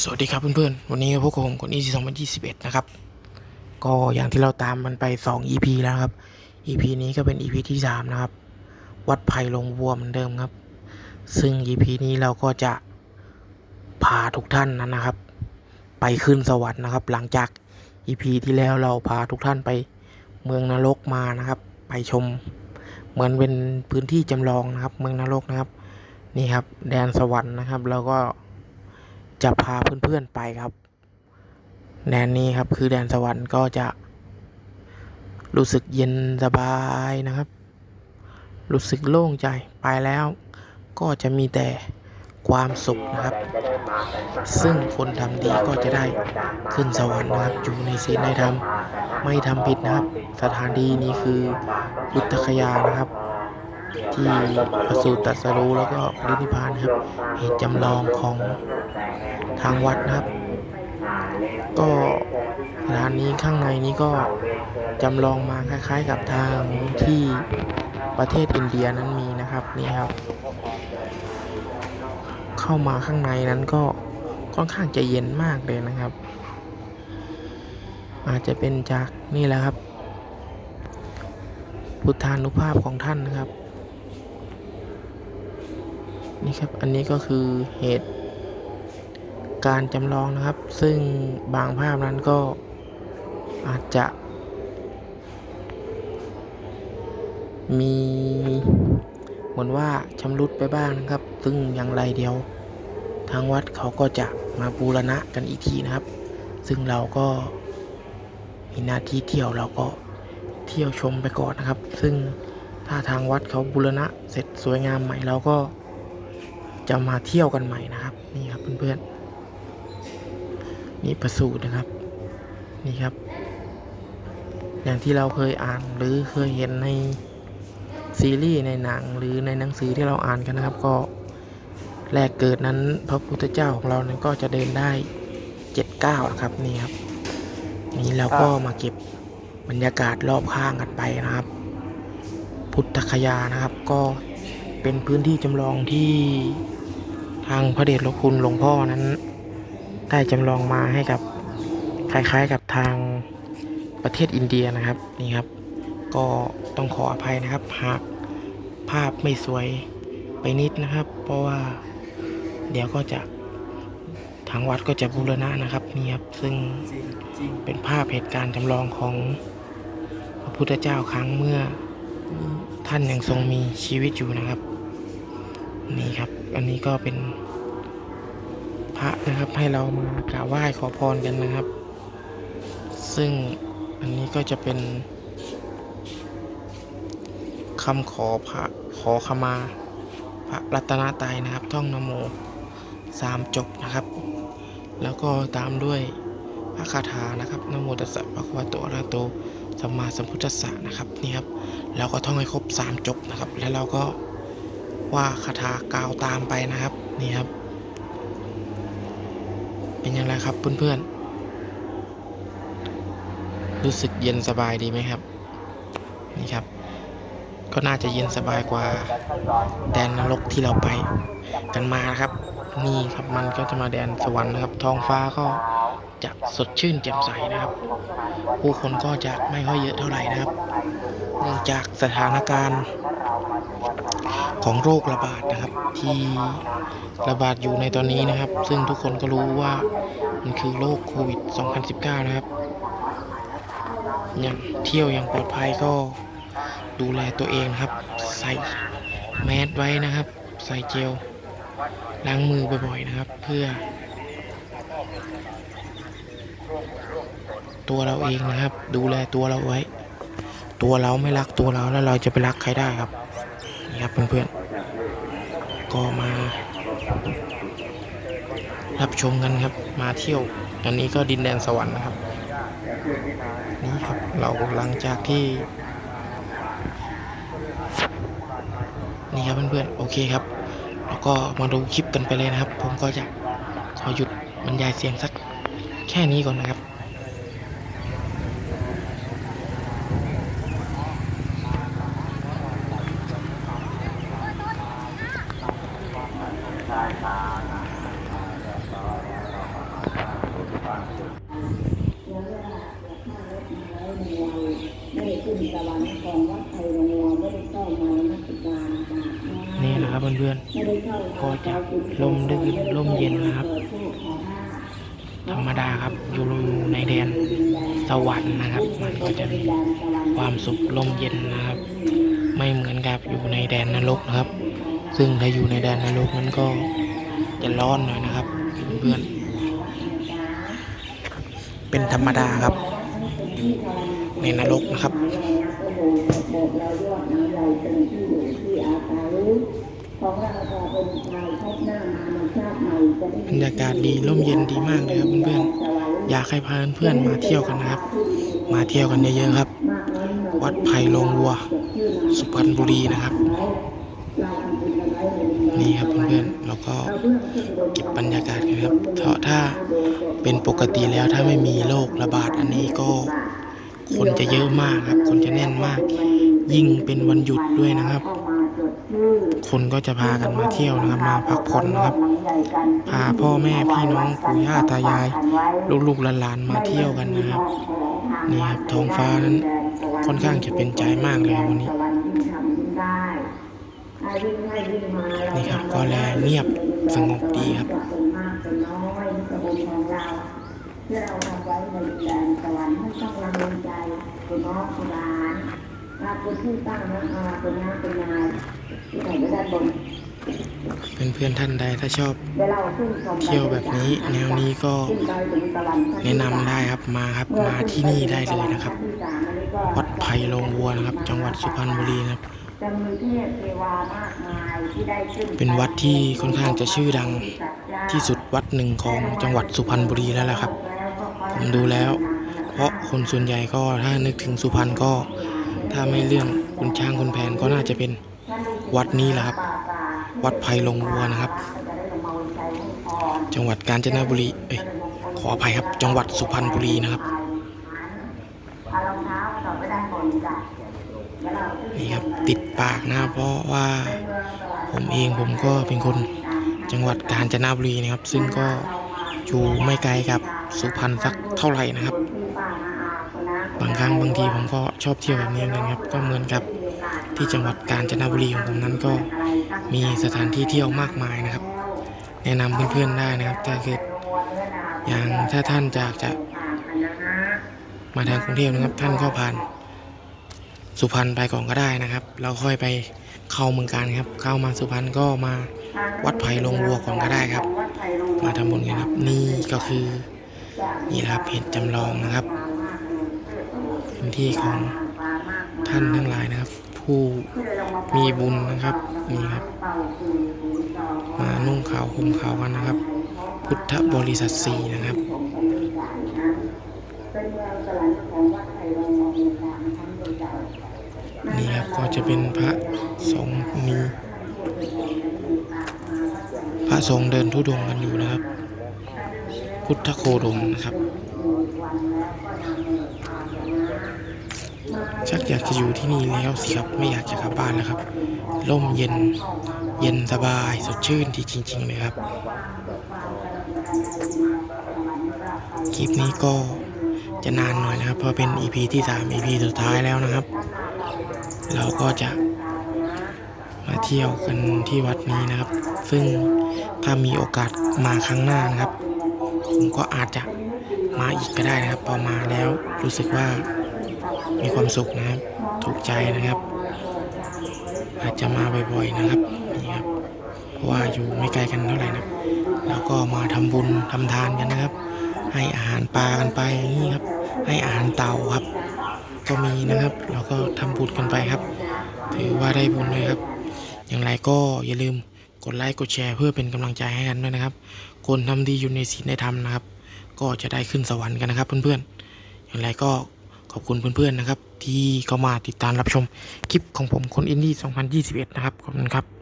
สวัสดีครับเพื่อนๆ วันนี้พวกผมคนอีซี2021 นะครับ ก็อย่างที่เราตามมันไป 2 EP แล้วครับ EP นี้ก็เป็น EP ที่ 3 นะครับ วัดไผ่ลงวัวเหมือนเดิมครับ ซึ่ง EP นี้เราก็จะพาทุกท่านนั้นนะครับ ไปขึ้นสวรรค์นะครับ หลังจาก EP ที่แล้วเราพาทุกท่านไปเมืองนรกมานะครับ ไปชมเหมือนเป็นพื้นที่จำลองนะครับ เมืองนรกนะครับ นี่ครับ แดนสวรรค์นะครับ แล้วก็ จะพาเพื่อนๆไปครับแดนนี้ครับคือแดนสวรรค์ก็จะรู้สึกเย็นสบายนะครับ รู้สึกโล่งใจไปแล้ว ก็จะมีแต่ความสุขนะครับ ซึ่งคนทำดีก็จะได้ขึ้นสวรรค์นะครับอยู่ในศีลในธรรมไม่ทำผิดนะครับ สถานที่นี้คือบุตรคยานะครับ ที่ประสูติตรัสรู้แล้วก็ปรินิพพานครับเหตุจำลองของทางวัดนะครับ ก็ร้านนี้ข้างในนี้ก็จำลองมาคล้าย ๆ กับทางที่ประเทศอินเดียนั้นมีนะครับนี่ครับ เข้ามาข้างในนั้นก็ค่อนข้างจะเย็นมากเลยนะครับ อาจจะเป็นจากนี่แหละครับพุทธานุภาพของท่านนะครับ นี่ครับ อันนี้ก็คือเหตุการจำลองนะครับ ซึ่งบางภาพนั้นก็อาจจะมีเหมือนว่าชำรุดไปบ้างนะครับ ซึ่งอย่างไรเดียว ทางวัดเขาก็จะมาบูรณะกันอีกทีนะครับ ซึ่งเราก็มีหน้าที่เที่ยวเราก็เที่ยวชมไปก่อนนะครับ ซึ่งถ้าทางวัดเขาบูรณะเสร็จสวยงามใหม่เราก็ จะมาเที่ยวกันใหม่นะครับ นี่ครับเพื่อนๆนี่ประสูตรนะครับ นี่ครับ อย่างที่เราเคยอ่านหรือเคยเห็นในซีรีส์ในหนังหรือในหนังสือที่เราอ่านกันนะครับ ก็แรกเกิดนั้นพระพุทธเจ้าของเรานั้นก็จะเดินได้เจ็ดเก้านะครับนี่ครับนี่เราก็มาเก็บบรรยากาศรอบข้างกันไปนะครับ พุทธคยานะครับก็เป็นพื้นที่จำลองที่ ทางพระเดชหลวงคุณหลวงพ่อนั้น ได้จำลองมาให้กับคล้ายๆกับทางประเทศอินเดียนะครับนี่ครับ ก็ต้องขออภัยนะครับ หากภาพไม่สวยไปนิดนะครับ เพราะว่าเดี๋ยวก็จะทางวัดก็จะบูรณะนะครับนี่ครับซึ่งเป็นภาพเหตุการณ์จำลองของพระพุทธเจ้าครั้งเมื่อท่านยังทรงมีชีวิตอยู่นะครับ นี่ครับ อันนี้ก็เป็นพระนะครับให้เรามากราบไหว้ขอพรกันนะครับ ซึ่งอันนี้ก็จะเป็นคำขอพระขอขมา พระรัตนตรัยนะครับ ท่องนโมสามจบนะครับ แล้วก็ตามด้วยพระคาถานะครับนโมตัสสะภะควะโตอะระโตสัมมาสัมพุทธัสสะนะครับนี่ครับเราก็ท่องให้ครบสามจบนะครับ แล้วเราก็ ว่าคาถากาวตามไปนะครับ นี่ครับ เป็นยังไงครับเพื่อนๆ รู้สึกเย็นสบายดีไหมครับ นี่ครับ ก็น่าจะเย็นสบายกว่าแดนนรกที่เราไปกันมานะครับ นี่ครับมันก็จะมาแดนสวรรค์นะครับ ท้องฟ้าก็จะสดชื่นแจ่มใสนะครับ ผู้คนก็จะไม่ค่อยเยอะเท่าไหร่นะครับ เนื่องจากสถานการณ์ ของโรคระบาดนะครับ ที่ระบาดอยู่ในตอนนี้นะครับ ซึ่งทุกคนก็รู้ว่ามันคือโรคโควิด 2019 นะครับอย่างเที่ยวอย่างปลอดภัยก็ดูแลตัวเองนะครับ ใส่แมสไว้นะครับ ใส่เจลล้างมือบ่อยๆนะครับ เพื่อ ตัวเราเองนะครับ ดูแลตัวเราไว้ ตัวเราไม่รักตัวเราแล้วเราจะไปรักใครได้ครับ ครับเพื่อนๆ ก็มา รับชมกันครับมาเที่ยว อันนี้ก็ดินแดนสวรรค์นะครับ นี่ครับเราหลังจากที่นี่ครับเพื่อนๆโอเคครับ แล้วก็มาดูคลิปกันไปเลยนะครับ ผมก็จะขอหยุดบรรยายเสียงสักแค่นี้ก่อนนะครับ เขึ้นสวรรค์ของวัดไทยโรงวัวไม่ได้เข้ามานมัสการกราบไหว้ นี่นะครับ เพื่อนไม่ได้เข้าก็จะลมลื่นลมเย็นนะครับ ธรรมดาครับอยู่ในแดนสวรรค์นะครับ มันก็จะมีความสุขลมเย็นนะครับ ไม่เหมือนกับอยู่ในแดนนรกนะครับ ซึ่งถ้าอยู่ในแดนนรกนั้นก็จะร้อนหน่อยนะครับ เพื่อนๆเป็นธรรมดาครับในนรกนะครับ บรรยากาศดีร่มเย็นดีมากเลยครับเพื่อนๆอยากให้พาเพื่อนๆมาเที่ยวกันนะครับ มาเที่ยวกันเยอะๆครับ วัดไผ่ลงวัว สุพรรณบุรีนะครับนี่ครับเพื่อนๆเราก็เก็บบรรยากาศกันครับเพราะถ้าเป็นปกติแล้วถ้าไม่มีโรคระบาดอันนี้ก็ คนจะเยอะมากครับ คนจะแน่นมาก ยิ่งเป็นวันหยุดด้วยนะครับ คนก็จะพากันมาเที่ยวนะครับ มาพักผ่อนนะครับ พาพ่อแม่พี่น้องปู่ย่าตายาย ลูกๆหลานๆมาเที่ยวกันนะครับนี่ครับท้องฟ้านั้นค่อนข้างจะเป็นใจมากเลยครับวันนี้นี่ครับก็แลเงียบสงบดีครับที่เราทำไว้ในแดนสวรรค์ไม่ต้องลังเลใจคุณน้องคุณหลาน รับคุณที่ตั้งนะอาคุณน้าคุณยายที่ไหนก็ด้านบนเพื่อนๆท่านใดถ้าชอบเที่ยวแบบนี้แนวนี้ก็แนะนำได้ครับมาครับมาที่นี่ได้เลยนะครับ วัดไผ่ลงวัวนะครับ จังหวัดสุพรรณบุรีนะครับเทพเทวามากมายที่ได้ขึ้นเป็นวัดที่ค่อนข้างจะชื่อดังที่สุดวัดหนึ่งของจังหวัดสุพรรณบุรีแล้วล่ะครับผมดูแล้ว เพราะคนส่วนใหญ่ก็ถ้านึกถึงสุพรรณก็ ถ้าไม่เรื่องคุณช้างคุณแผนก็น่าจะเป็นวัดนี้แหละครับ วัดไผ่ลงวัวนะครับ จังหวัดกาญจนบุรี เอ้ย ขออภัยครับ จังหวัดสุพรรณบุรีนะครับนี่ครับติดปากนะเพราะว่าผมเองผมก็เป็นคนจังหวัดกาญจนบุรีนะครับ ซึ่งก็อยู่ไม่ไกลกับสุพรรณสักเท่าไหร่นะครับ รั้งบางทีผมก็ชอบเที่ยวแบบนี้เหมือนกันครับ ก็เหมือนกับที่จังหวัดกาญจนบุรีของผมนั้นก็มีสถานที่เที่ยวมากมายนะครับ แนะนำเพื่อนๆได้นะครับ ถ้าเกิดอย่างถ้าท่านจากจะมาทางกรุงเทพนะครับ ท่านก็ผ่านสุพรรณไปก่อนก็ได้นะครับแล้วค่อยไปเข้าเมืองการครับ เข้ามาสุพรรณก็มาวัดไผ่ลงวัวก่อนก็ได้ครับ มาทำบุญกันครับ นี่ก็คือนี่นะครับเหตุจำลองนะครับ พื้นที่ของท่านทั้งหลายนะครับ ผู้มีบุญนะครับนี่ครับ มานุ่งขาวห่มขาวกันนะครับ พุทธบริษัทสี่นะครับนี่ครับก็จะเป็นพระสงฆ์มีพระสงฆ์เดินทุดงค์กันอยู่นะครับ พุทธโคดมนะครับ ชักอยากจะอยู่ที่นี่แล้วสิครับไม่อยากจะกลับบ้านแล้วครับร่มเย็นเย็นสบายสดชื่นที่จริงๆเลยครับ คลิปนี้ก็จะนานหน่อยนะครับ เพราะเป็น EP ที่ 3 EP สุดท้ายแล้วนะครับ เราก็จะมาเที่ยวกันที่วัดนี้นะครับ ซึ่งถ้ามีโอกาสมาครั้งหน้านะครับ ผมก็อาจจะ มาอีกก็ได้นะครับ พอมาแล้วรู้สึกว่ามีความสุขนะครับ ถูกใจนะครับ อาจจะมาบ่อยๆนะครับนี่ครับเพราะว่าอยู่ไม่ไกลกันเท่าไหร่นะครับแล้วก็มาทำบุญทำทานกันนะครับ ให้อาหารปลากันไปนี้ครับ ให้อาหารเต่าครับ ก็มีนะครับเราก็ทำบุญกันไปครับ ถือว่าได้บุญเลยครับ อย่างไรก็อย่าลืมกดไลค์กดแชร์เพื่อเป็นกำลังใจให้กันด้วยนะครับคนทำดีอยู่ในศีลในธรรมนะครับ ก็จะได้ขึ้นสวรรค์กันนะครับเพื่อนๆ อย่างไรก็ขอบคุณเพื่อนๆนะครับ ที่เข้ามาติดตามรับชมคลิปของผมคนอินดี้ 2021 นะครับ ขอบคุณครับ